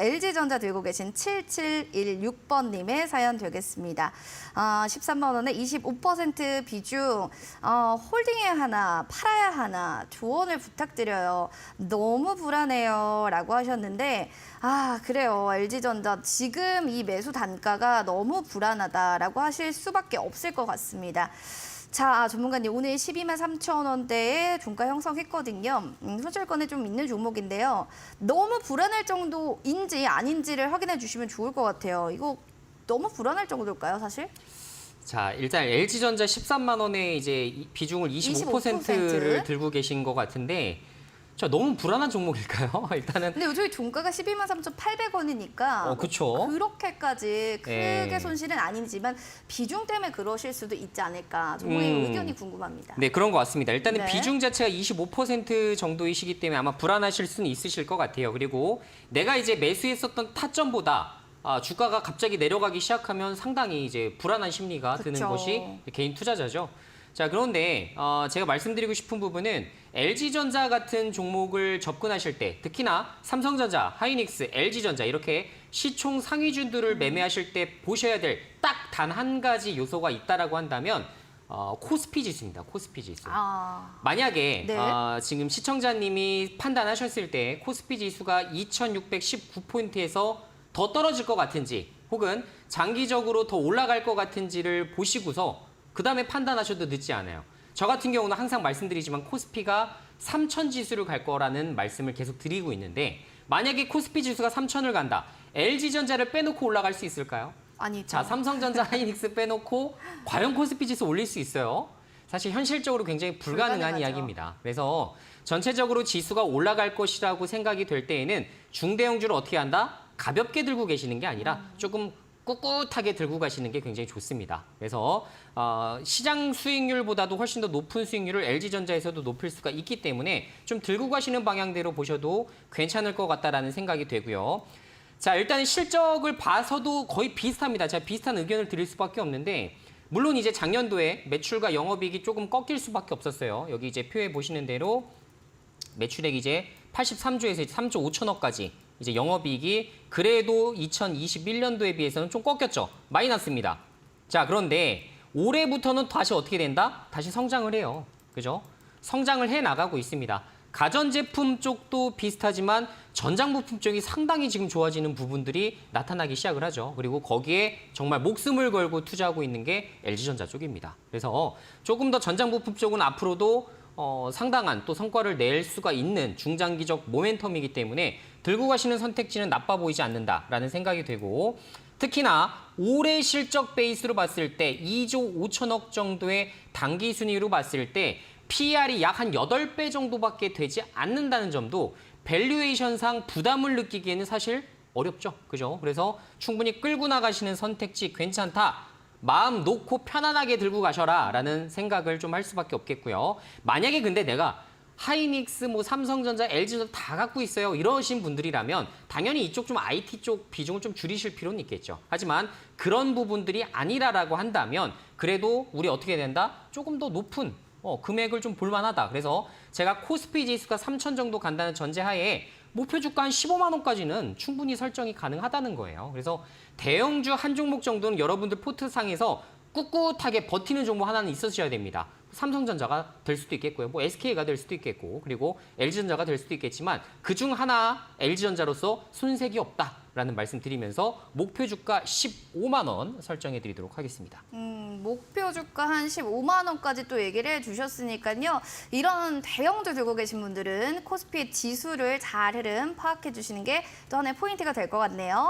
LG전자 들고 계신 7716번님의 사연 되겠습니다. 아, 13만 원에 25% 비중 어, 홀딩해야 하나 팔아야 하나 조언을 부탁드려요. 너무 불안해요 라고 하셨는데 아 그래요 LG전자 지금 이 매수 단가가 너무 불안하다라고 하실 수밖에 없을 것 같습니다. 자, 전문가님 오늘 12만 3천 원대의 종가 형성했거든요. 음, 손절권에 좀 있는 종목인데요. 너무 불안할 정도인지 아닌지를 확인해 주시면 좋을 것 같아요. 이거 너무 불안할 정도일까요, 사실? 자, 일단 LG전자 13만 원에 이제 이- 비중을 25%를 25%? 들고 계신 것 같은데 자, 너무 불안한 종목일까요? 일단은 근데 요즘에 종가가 12만 3,800원이니까 어, 그쵸. 그렇게까지 크게 예. 손실은 아니지만 비중 때문에 그러실 수도 있지 않을까. 전문가님 음. 의견이 궁금합니다. 네, 그런 것 같습니다. 일단은 네. 비중 자체가 25% 정도이시기 때문에 아마 불안하실 수는 있으실 것 같아요. 그리고 내가 이제 매수했었던 타점보다 아, 주가가 갑자기 내려가기 시작하면 상당히 이제 불안한 심리가 드는 그쵸. 것이 개인 투자자죠. 자, 그런데 어, 제가 말씀드리고 싶은 부분은 LG전자 같은 종목을 접근하실 때 특히나 삼성전자, 하이닉스, LG전자 이렇게 시총 상위주들을 매매하실 때 보셔야 될 딱 단 한 가지 요소가 있다라고 한다면 어, 코스피 지수입니다. 코스피 지수. 아, 만약에 네. 어, 지금 시청자님이 판단하셨을 때 코스피 지수가 2619포인트에서 더 떨어질 것 같은지 혹은 장기적으로 더 올라갈 것 같은지를 보시고서 그 다음에 판단하셔도 늦지 않아요. 저 같은 경우는 항상 말씀드리지만 코스피가 3000 지수를 갈 거라는 말씀을 계속 드리고 있는데 만약에 코스피 지수가 3000을 간다. LG전자를 빼놓고 올라갈 수 있을까요? 아니죠. 자, 삼성전자, 하이닉스 빼놓고 과연 코스피 지수 올릴 수 있어요? 사실 현실적으로 굉장히 불가능한 불가능하죠. 이야기입니다. 그래서 전체적으로 지수가 올라갈 것이라고 생각이 될 때에는 중대형주를 어떻게 한다? 가볍게 들고 계시는 게 아니라 조금 꿋꿋하게 들고 가시는 게 굉장히 좋습니다. 그래서 어, 시장 수익률보다도 훨씬 더 높은 수익률을 LG전자에서도 높일 수가 있기 때문에 좀 들고 가시는 방향대로 보셔도 괜찮을 것 같다라는 생각이 되고요. 자, 일단 실적을 봐서도 거의 비슷합니다. 제가 비슷한 의견을 드릴 수밖에 없는데 물론 이제 작년도에 매출과 영업이익이 조금 꺾일 수밖에 없었어요. 여기 이제 표에 보시는 대로 매출액 이제 83조에서 3조 5천억까지 이제 영업이익이 그래도 2021년도에 비해서는 좀 꺾였죠. 마이너스입니다. 자, 그런데 올해부터는 다시 어떻게 된다? 다시 성장을 해요. 그죠? 성장을 해 나가고 있습니다. 가전제품 쪽도 비슷하지만 전장부품 쪽이 상당히 지금 좋아지는 부분들이 나타나기 시작을 하죠. 그리고 거기에 정말 목숨을 걸고 투자하고 있는 게 LG전자 쪽입니다. 그래서 조금 더 전장부품 쪽은 앞으로도 어, 상당한 또 성과를 낼 수가 있는 중장기적 모멘텀이기 때문에 들고 가시는 선택지는 나빠 보이지 않는다라는 생각이 되고 특히나 올해 실적 베이스로 봤을 때 2조 5천억 정도의 당기 순위로 봤을 때 PR이 약 한 8배 정도밖에 되지 않는다는 점도 밸류에이션상 부담을 느끼기에는 사실 어렵죠. 그죠? 그래서 충분히 끌고 나가시는 선택지 괜찮다. 마음 놓고 편안하게 들고 가셔라 라는 생각을 좀 할 수밖에 없겠고요. 만약에 근데 내가 하이닉스, 뭐 삼성전자, LG전자 다 갖고 있어요. 이러신 분들이라면 당연히 이쪽 좀 IT 쪽 비중을 좀 줄이실 필요는 있겠죠. 하지만 그런 부분들이 아니라라고 한다면 그래도 우리 어떻게 된다? 조금 더 높은 어, 금액을 좀 볼만하다. 그래서 제가 코스피 지수가 3천 정도 간다는 전제하에 목표 주가 한 15만 원까지는 충분히 설정이 가능하다는 거예요. 그래서 대형주 한 종목 정도는 여러분들 포트상에서 꿋꿋하게 버티는 종목 하나는 있으셔야 됩니다. 삼성전자가 될 수도 있겠고요. 뭐 SK가 될 수도 있겠고 그리고 LG전자가 될 수도 있겠지만 그중 하나 LG전자로서 손색이 없다 라는 말씀 드리면서 목표 주가 15만 원 설정해 드리도록 하겠습니다. 음, 목표 주가 한 15만 원까지 또 얘기를 해 주셨으니까요. 이런 대형주 들고 계신 분들은 코스피의 지수를 잘 흐름 파악해 주시는 게 또 하나의 포인트가 될 것 같네요.